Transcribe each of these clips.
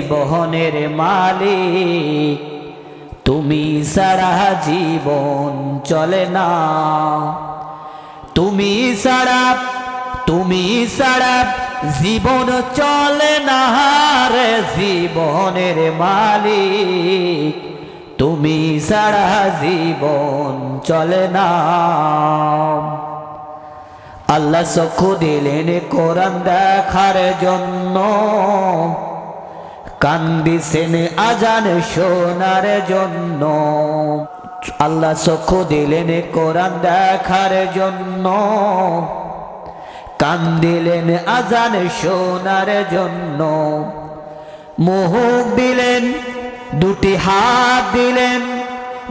জীবনের মালিক। তুমি সারা জীবন চলে না। তুমি সারা তুমি সারা জীবন চলে না রে জীবনের মালিক। তুমি সারা জীবন চলে না। আল্লাহ চক্ষু দিলেন কোরআন দেখার জন্য। কান্দিছেন আজান শোনার জন্য। আল্লাহ চক্ষু দিলেন কোরআন দেখার জন্য। কান্দিলেন আজান শোনার জন্য। মোহ দিলেন, দুটি হাত দিলেন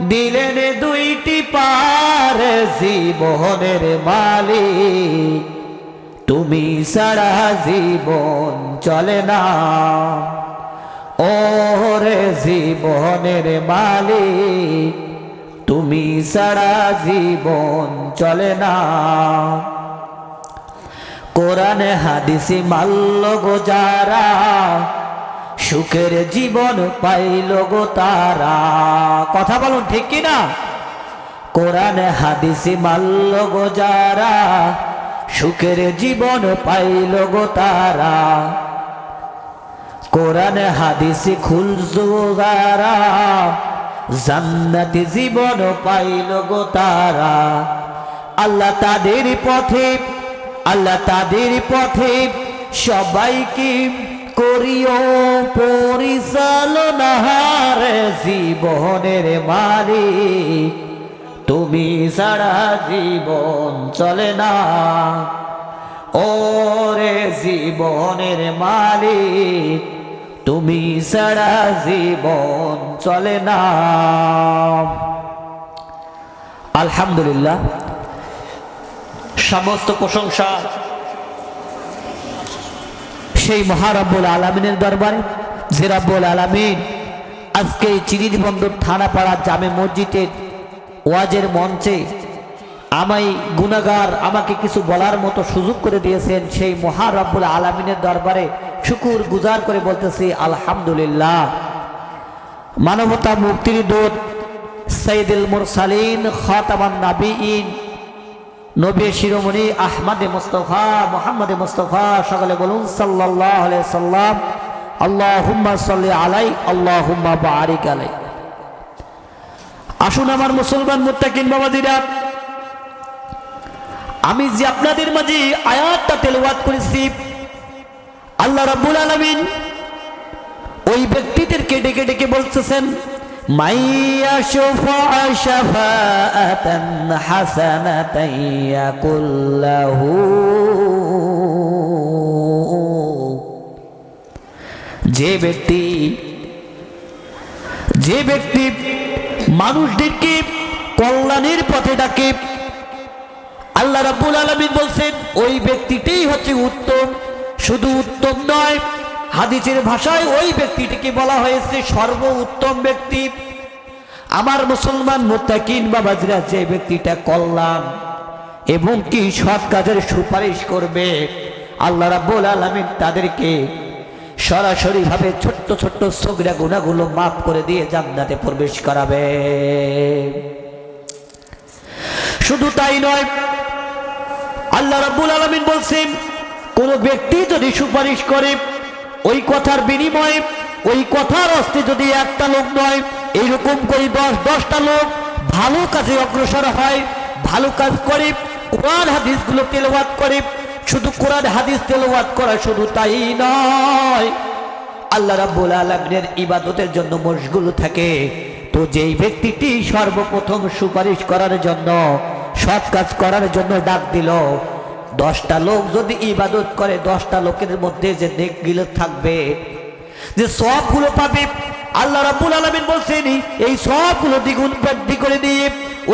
দিলেন দুইটি পার জীবনের মালিক। তুমি সারা জীবন চলে না। ওরে জীবনের মালিক, তুমি সারা জীবন চলে না। কোরআনে হাদিসি মাল্ল গো যারা, সুখের জীবন পাইল গো তারা। কথা বলুন ঠিক কি না? কোরআনে হাদিসি মাল্ল গো যারা, সুখের জীবন পাইল গো তারা। কোরআনে, হাদিসি খুলজো যারা জান্নাতি জীবন পাইল গো তারা। আল্লাহ তাদের পথে, আল্লাহ তাদের পথে সবাইকে করিও পরিচালনা রে জীবনের মালিক। তুমি সারা জীবন চলে না। ওরে জীবনের মালিক তুমি সারা জীবন চলে না। আলহামদুলিল্লাহ, সমস্ত প্রশংসা সেই মহারব্বুল আলমিনের দরবারে, যে রব্বুল আলমিন আজকে চিরির বন্দর থানাপাড়া জামে মসজিদের ওয়াজের মঞ্চে আমাই গুনাগার আমাকে কিছু বলার মতো সুযোগ করে দিয়েছেন সেই মহারব্বুল আলমিনের দরবারে শুকুর গুজার করে বলতেছি, আলহামদুলিল্লাহ। মানবতা মুক্তির দূত সৈদুল মুরসালিন, খাতামান নাবিইন, নবী শিরোমণি আহমদে মুস্তফা, মোহাম্মদে মুস্তফা, সকলে বলুন সাল্লাহ সাল্লাম আল্লাহ হুম্মা সাল্লি আলাই আল্লাহ হুম্মা বারিক আলাই। আসুন আমার মুসলমান মুত্তাকিন বাবাদিরা, আমি যে আপনাদের মাঝে আয়াতটা তেলাওয়াত করেছি আল্লাহ রাব্বুল আলামিন ওই ব্যক্তিদের ব্যক্তিদেরকে ডেকে ডেকে বলতেছেন মাইয়া যে ব্যক্তি যে ব্যক্তি মানুষদেরকে কল্যাণের পথে ডাকে, আল্লাহ রাব্বুল আলামিন বলছেন, ওই ব্যক্তিটাই হচ্ছে উত্তম শুধু উত্তম নয়, হাদিসের ভাষায় ওই ব্যক্তিটিকে বলা হয়েছে সর্ব উত্তম ব্যক্তি। আমার মুসলমান মোত্তাকিন বাবাজরা যে ব্যক্তিটা কল্যাণ এবং কি সৎ কাজের সুপারিশ করবে, আল্লাহ রাব্বুল আলামিন তাদেরকে সরাসরি ভাবে ছোট্ট ছোট্ট সগরা গুণাগুলো মাফ করে দিয়ে জান্নাতে প্রবেশ করাবে। শুধু তাই নয়, আল্লাহ রাব্বুল আলামিন বলছেন কোন ব্যক্তি যদি সুপারিশ করে, ওই কথার বিনিময়ে, ওই কথার অস্তে যদি একটা লোক নয়, এইরকম করে দশ, দশটা লোক ভালো কাজে অগ্রসর হয়, ভালো কাজ করে, কোরআন হাদিসগুলো তেলাওয়াত করে, শুধু কোরআন হাদিস তেলাওয়াত করা শুধু তাই নয়। আল্লাহ রাব্বুল আলামিনের ইবাদতের জন্য মশগুল থাকে। তো যেই ব্যক্তিটি সর্বপ্রথম সুপারিশ করার জন্য, সৎ কাজ করার জন্য ডাক দিল দশটা লোক যদি ইবাদত করে, দশটা লোকের মধ্যে যে নেকগুলো থাকবে, যে সবগুলো পাবে, আল্লাহ রাব্বুল আলামিন বলছেন, এই সবগুলো দ্বিগুণ বৃদ্ধি করে দিয়ে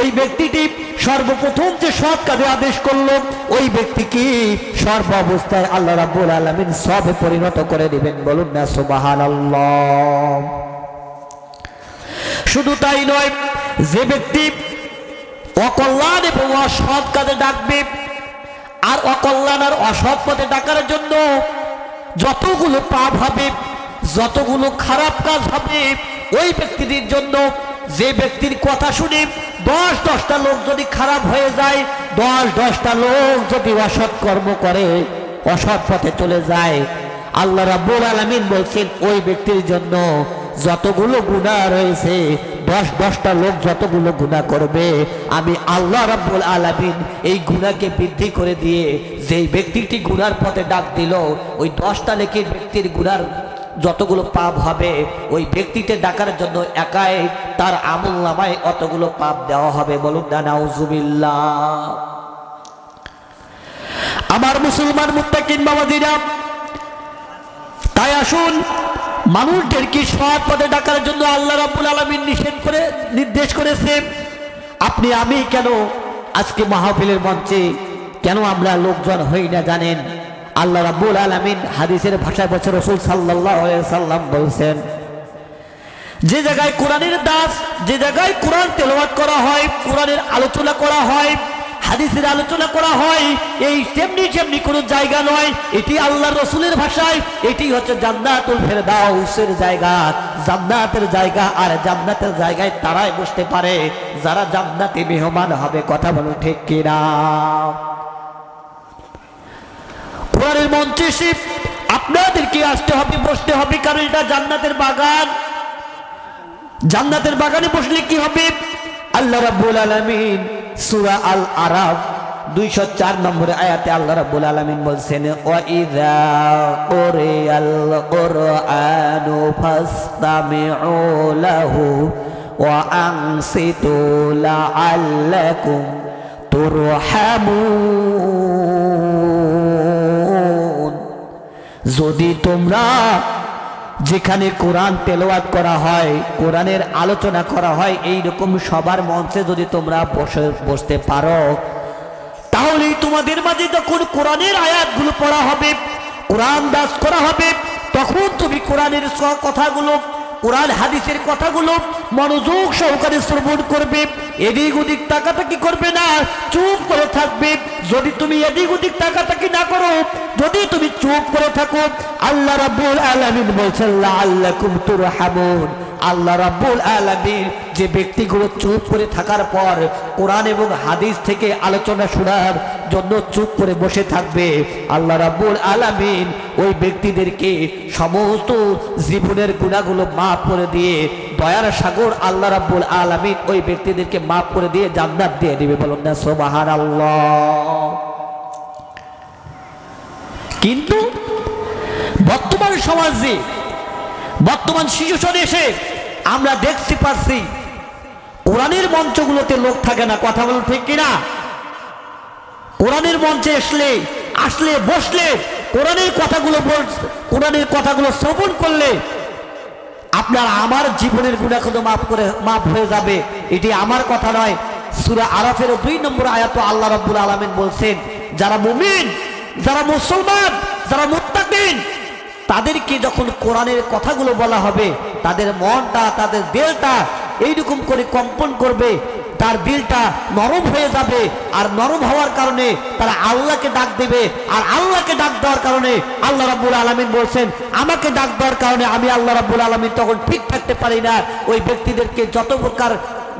ওই ব্যক্তিটি সর্বপ্রথম যে সৎ কাজে আদেশ করল, ওই ব্যক্তিকে সর্ব অবস্থায় আল্লাহ রাব্বুল আলামিন সবে পরিণত করে দিবেন। বলুন না, সুবহানাল্লাহ। শুধু তাই নয়, যে ব্যক্তি অকল্যাণ এবং অসৎ কাজে ডাকবে আর অকল্যাণ আর অসৎ পথে ডাকার জন্য যতগুলো পাপ হবে, যতগুলো খারাপ কাজ হবে, ওই ব্যক্তিটির জন্য যে ব্যক্তির কথা শুনে দশ দশটা লোক যদি খারাপ হয়ে যায়, দশ দশটা লোক যদি অসৎ কর্ম করে, অসৎ পথে চলে যায়, আল্লাহ রাব্বুল আলামিন বলছেন, ওই ব্যক্তির জন্য যতগুলো গুণা রয়েছে দশ দশটা লোক যতগুলো গুনাহ করবে, আমি আল্লাহ রাব্বুল আলামিন এই গুণাকে বৃদ্ধি করে দিয়ে যেই ব্যক্তিটি গুণার পথে ডাক দিল, ওই দশটা লেখির ব্যক্তির গুণার যতগুলো পাপ হবে, ওই ব্যক্তিকে ডাকার জন্য একাই তার আমল নামায় অতগুলো পাপ দেওয়া হবে। বলুন না, নাউজুবিল্লাহ। আমার মুসলমান মুত্তাকিন বাবাজিরা, তাই আসুন মানুষদেরকে সৎ পথে ডাকার জন্য আল্লাহ রাব্বুল আলামিন নিষেধ করে, নির্দেশ করেছে আপনি, আমি কেন আজকে মাহফিলের মঞ্চে কেন আমরা লোকজন হই না জানেন? আল্লাহ রাব্বুল আলামিন হাদিসের ভাষায় বছর রসুল আলাইহি সাল্লাম বলছেন, যে জায়গায় কোরআনের দাস, যে জায়গায় কোরআন তেলাওয়াত করা হয়, কোরআনের আলোচনা করা হয় হাদিসের আলোচনা করা হয়, এই তেমনি তেমনি কোনো জায়গা নয়, এটি আল্লাহ রসুলের ভাষায়, এটি হচ্ছে জান্নাতুল ফেরদাউসের জায়গা, জান্নাতের জায়গা, আর জান্নাতের জায়গায় তারাই বসতে পারে, যারা জান্নাতে মেহমান হবে, কথা বলো ঠিক কিনা? কোরআনের মঞ্চে এসে আপনাদেরকে আসতে হবে, বসতে হবে, কারণ এটা জান্নাতের বাগান। জান্নাতের বাগানে বসলে কি হবে? আল্লাহ রাব্বুল আলামিন সূরা আল আরাফ 204 নম্বরে আয়াতে আল্লাহ রাব্বুল আলামিন বলছেন ওয়া ইযা কুরিয়াল কুরআনু ফাসতামিউ লাহু ওয়া আনসিতু লাআল্লাকুম তুরহামুন. যদি তোমরা যেখানে কোরআন তেলাওয়াত করা হয়, কোরআনের আলোচনা করা হয় এই রকম সবার মঞ্চে যদি তোমরা বসে, বসতে পারো, তাহলেই তোমাদের মাঝে যখন কোরআনের আয়াতগুলো পড়া হবে, কোরআন দাস করা হবে, তখন তুমি কোরআনের কথাগুলো, কোরআন হাদিসের কথাগুলো মনোযোগ সহকারে শ্রবণ করবে। এদিক ওদিক তাকাতাকি করবে না? চুপ করে থাকবে। যদি তুমি এদিক ওদিক তাকাতাকি না করো, যদি তুমি চুপ করে থাকো, আল্লাহ রাব্বুল আলামিন বলছেন, লাআল্লাকুম তুরহামুন। আল্লাহ রাব্বুল আলামিন যে ব্যক্তিগুলো চুপ করে থাকার পর কোরআন এবং হাদিস থেকে আলোচনা শোনার জন্য চুপ করে বসে থাকবে, আল্লাহ রাব্বুল আলামিন ওই ব্যক্তিদেরকে সমস্ত জীবনের গুণাগুলো মাফ করে দিয়ে, দয়ার সাগর আল্লাহ রাব্বুল আলামিন ওই ব্যক্তিদেরকে মাফ করে দিয়ে জান্নাত দিয়ে দিবে, বলুন না, সুবহানাল্লাহ। কিন্তু বর্তমান সমাজে বর্তমান শিশু এসে আমরা দেখতে পারছি, কোরআনের মঞ্চগুলোতে লোক থাকে না, কথা বলুন ঠিক কিনা? কোরআনের মঞ্চে আসলে আসলে বসলে কোরআনের কথাগুলো বল- কোরআনের কথাগুলো শ্রবণ করলে আপনার আমার জীবনের গুণাগুলো মাফ করে, মাফ হয়ে যাবে। এটি আমার কথা নয়। সুরা আরাফের দুই নম্বর আয়াত আল্লাহ রাব্বুল আলামিন বলছেন, যারা মুমিন, যারা মুসলমান, যারা মুত্তাকিন তাদেরকে যখন কোরআনের কথাগুলো বলা হবে, তাদের মনটা, তাদের দিলটা এইরকম করে কম্পন করবে, তার দিলটা নরম হয়ে যাবে। আর নরম হওয়ার কারণে তারা আল্লাহকে ডাক দেবে। আর আল্লাহকে ডাক দেওয়ার কারণে আল্লাহ রাব্বুল আলামিন বলছেন, আমাকে ডাক দেওয়ার কারণে আমি আল্লাহ রাব্বুল আলামিন তখন ঠিক থাকতে পারি না। ওই ব্যক্তিদেরকে যত প্রকার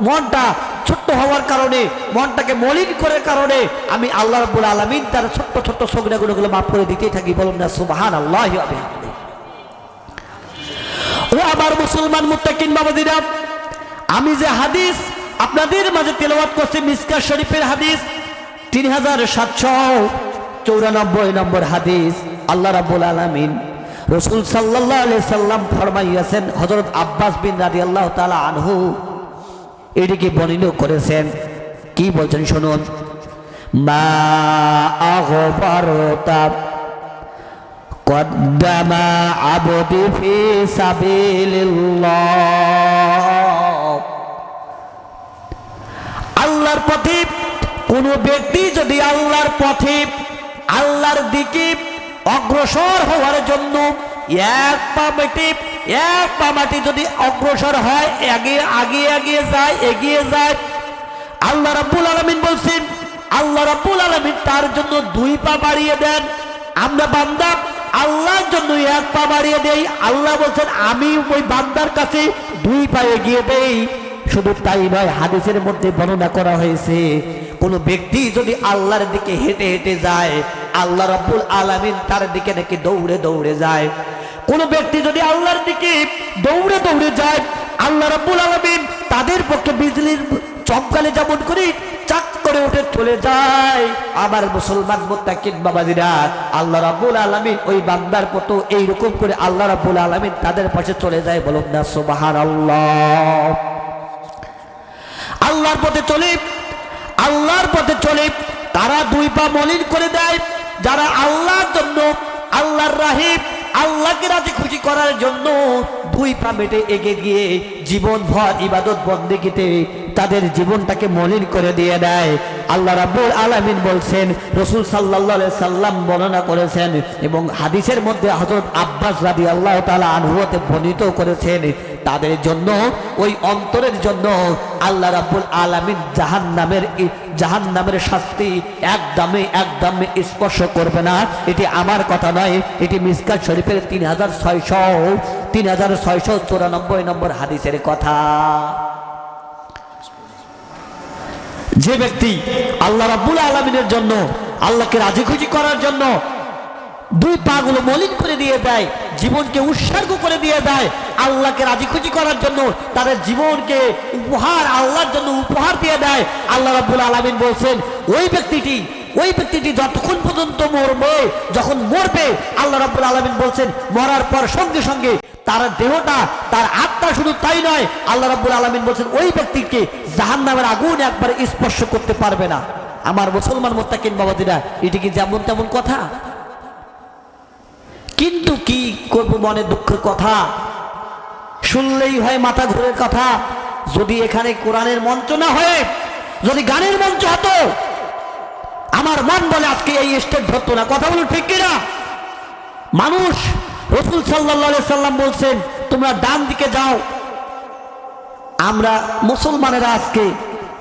মনটা ছোট্ট হওয়ার কারণে, মনটাকে মলিন করার কারণে আমি আল্লাহ রাব্বুল আলামিন তার ছোট্ট ছোট্ট সগনাগুলোগুলো মাফ করে দিতেই থাকি। বলুন না সুবহান আল্লাহ ও আমার মুসলমান মুত্তাকিন বাবাদিরা আমি যে হাদিস আপনাদের মাঝে তেলাওয়াত করছি মিসকা শরীফের হাদিস, তিন হাজার সাতশো চৌরানব্বই নম্বর হাদিস, আল্লাহ রাব্বুল আলামিন রসুল সাল্লাল্লাহু আলাইহি সাল্লাম ফরমাইয়াছেন, হযরত আব্বাস বিন রাজি আল্লাহ তাআলা আনহু। এটিকে বর্ণিত করেছেন, কি বলছেন শুনুন? মা আগফারতা قدم عبدي في سبيل الله আল্লাহর পথে কোন ব্যক্তি যদি আল্লাহর পথে আল্লাহর দিকে অগ্রসর হওয়ার জন্য এক পা মেটে এক পা মাটি যদি অগ্রসর হয় আগে আগে এগিয়ে যায় এগিয়ে যায় আল্লাহ রাব্বুল আলামিন বলছেন আল্লাহ রাব্বুল আলামিন তার জন্য দুই পা বাড়িয়ে দেন আমরা বান্দা আল্লাহর জন্য এক পা বাড়িয়ে দেই। আল্লাহ বলছেন, আমি ওই বান্দার কাছে দুই পায়ে গিয়ে দেই। শুধু তাই নয়, হাদিসের মধ্যে বর্ণনা করা হয়েছে, কোন ব্যক্তি যদি আল্লাহর দিকে হেঁটে হেঁটে যায়, আল্লাহ রাব্বুল আলামিন তার দিকে নাকি দৌড়ে দৌড়ে যায়। কোন ব্যক্তি যদি আল্লাহর দিকে দৌড়ে দৌড়ে যায়, আল্লাহ রাব্বুল আলামিন তাদের পক্ষে বিজলির চমকালে যেমন করে করে উঠে চলে যায়। আবার মুসলমান মোত্তাকিন বাবাজিরা, আল্লাহ রাব্বুল আলামিন ওই বান্দার মতো এইরকম করে আল্লাহ রাব্বুল আলামিন তাদের পাশে চলে যায় বলুন না, সুবহানাল্লাহ। আল্লাহর পথে চলে, আল্লাহর পথে চলে। তারা দুই পা মলিন করে দেয়। যারা আল্লাহর জন্য, আল্লাহর রাহিব আল্লাহকে রাজি খুশি করার জন্য দুই পা মেটে এগে গিয়ে জীবন ভর ইবাদত বন্দিগিতে তাদের জীবনটাকে মলিন করে দিয়ে দেয়। আল্লাহ রাব্বুল আলামিন বলছেন, রসুল আলাইহি সাল্লাম বর্ণনা করেছেন এবং হাদিসের মধ্যে হযরত আব্বাস রাদিয়াল্লাহু তাআলা আনহুতে বর্ণিত করেছেন তাদের জন্য, ওই অন্তরের জন্য আল্লাহ রাব্বুল আলামিন জাহান্নামের জাহান্নামের শাস্তি একদমে একদমে স্পর্শ করবে না। এটি আমার কথা নয়, এটি মিসকাত শরীফের তিন হাজার ছয়শো, তিন হাজার ছয়শো চুরানব্বই নম্বর হাদিসের কথা। যে ব্যক্তি আল্লাহ রাব্বুল আলমিনের জন্য, আল্লাহকে রাজি খুশি করার জন্য দুই পাগুলো মলিন করে দিয়ে দেয়, জীবনকে উৎসর্গ করে দিয়ে দেয়, আল্লাহকে রাজি খুশি করার জন্য, তাদের জীবনকে উপহার, আল্লাহর জন্য উপহার দিয়ে দেয়। আল্লাহ রাব্বুল আলামিন বলছেন, ওই ব্যক্তিটি ওই ব্যক্তিটি যতক্ষণ পর্যন্ত মরবে, যখন মরবে, আল্লাহ রাব্বুল আলামিন বলছেন, মরার পর সঙ্গে সঙ্গে তার দেহটা, তার আত্মা শুধু তাই নয়, আল্লাহ রাব্বুল আলামিন বলছেন, ওই ব্যক্তিকে জাহান্নামের আগুন একবার স্পর্শ করতে পারবে না। আমার মুসলমান মোত্তাকিন বাবাদিরা এটি কি যেমন তেমন কথা? কিন্তু কি করব মনে দুঃখের কথা? শুনলেই হয় মাথা ঘুরের কথা। যদি এখানে কোরআনের মঞ্চ না হয়ে, যদি গানের মঞ্চ হতো, আমার মন বলে আজকে এই স্টেজ ধরতো না। কথা বলুন ঠিক কিনা? মানুষ রসুল সাল্লাহ সাল্লাম বলছেন, তোমরা ডান দিকে যাও। আমরা মুসলমানেরা আজকে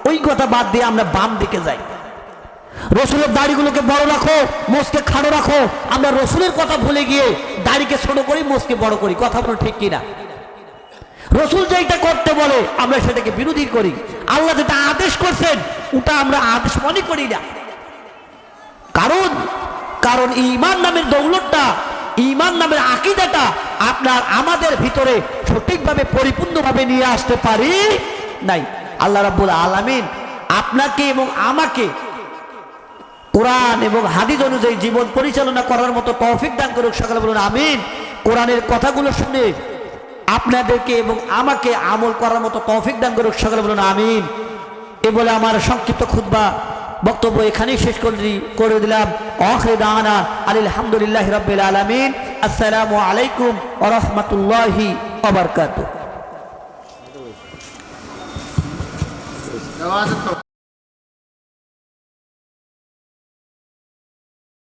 ওই কথা বাদ দিয়ে আমরা বাম দিকে যাই। রসুলের দাড়িগুলোকে বড় রাখো মোষকে খাড়ো রাখো। আমরা রসুলের কথা ভুলে গিয়ে দাড়িকে ছোট করি মোষকে বড় করি। কথা বলো ঠিক কিনা? রসুল যেটা করতে বলে, আমরা সেটাকে বিরোধী করি। আল্লাহ যেটা আদেশ করছেন, ওটা আমরা আদেশ মনে করি না। কারণ কারণ ইমান নামের দৌলতটা, ইমান নামের আকিদাটা আপনার আমাদের ভিতরে সঠিকভাবে, পরিপূর্ণভাবে নিয়ে আসতে পারি নাই। আল্লাহ রাব্বুল আলামিন আপনাকে এবং আমাকে কোরআন এবং হাদিস অনুযায়ী জীবন পরিচালনা করার মতো তৌফিক দান করুক সকালে বলুন, আমিন। কোরআনের কথাগুলো শুনে আপনাদেরকে এবং আমাকে আমল করার মতো তৌফিক দান করুক সকালে বলুন, আমিন। এ বলে আমার সংক্ষিপ্ত খুতবা, বক্তব্য এখানেই শেষ করে করে দিলাম। অখরে দানা আলহামদুলিল্লাহ রবিল আলমিন। আসসালামু আলাইকুম আ রহমতুল্লাহি আবরকাত